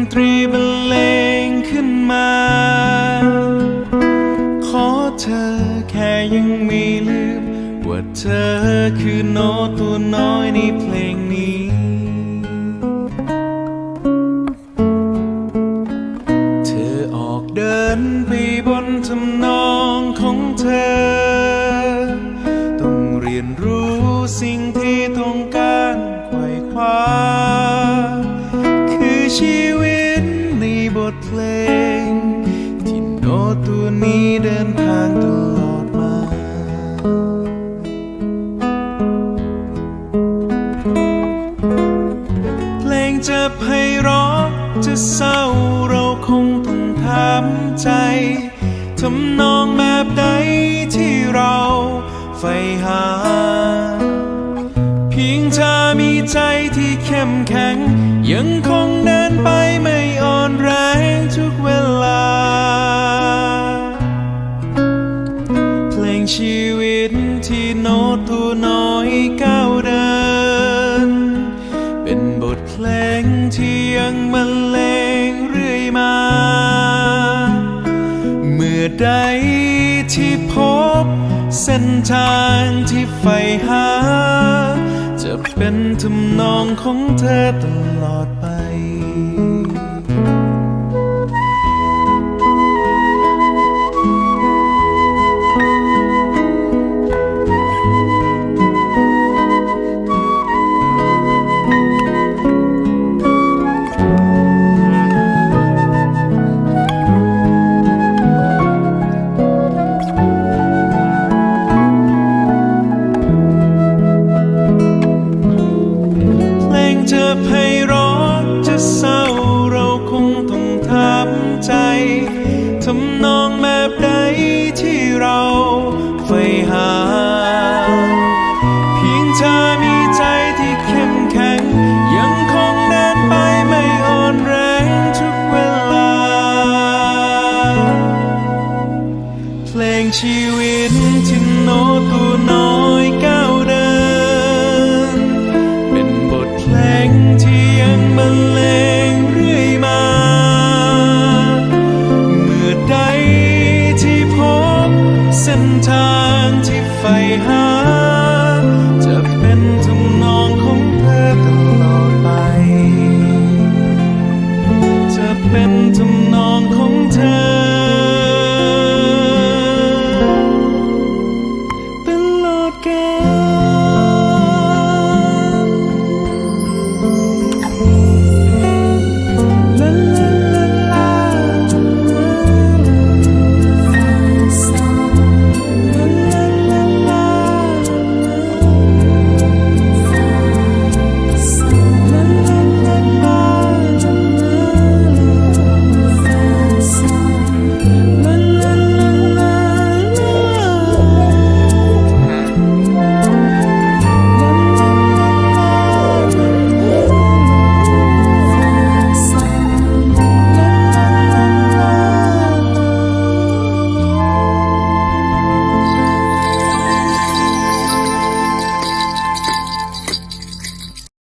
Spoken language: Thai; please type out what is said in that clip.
ดนตรีบรรเลงขึ้นมา ขอเธอแค่ยังไม่ลืม ว่าเธอคือโน้ตตัวน้อยในเพลงนี้เธอออกเดินไปบนทำนองของเธอ ต้องเรียนรู้สิ่งที่ต้องการ นี้เดินทางตลอดมา เพลงจะไพเราะจะเศร้าเราคงต้องทำใจทำนองแบบใดที่เราใฝ่หา เพียงเธอมีใจที่เข้มแข็ง ยังคงเดินไปไม่อ่อนแรงทุกเวลา มื่อใดที่พบเส้นทางที่ใฝ่หา จะเป็นทำนองของเธอตลอดไป จะไพเราะจะเศร้าเราคงต้องทำใจทำนองแบบใดที่เราใฝ่หา เพียงเธอมีใจที่เข้มแข็ง ยังคงเดินไปไม่อ่อนแรงทุกเวลา เพลงชีวิตที่โน้ตกูน้อ ไปหา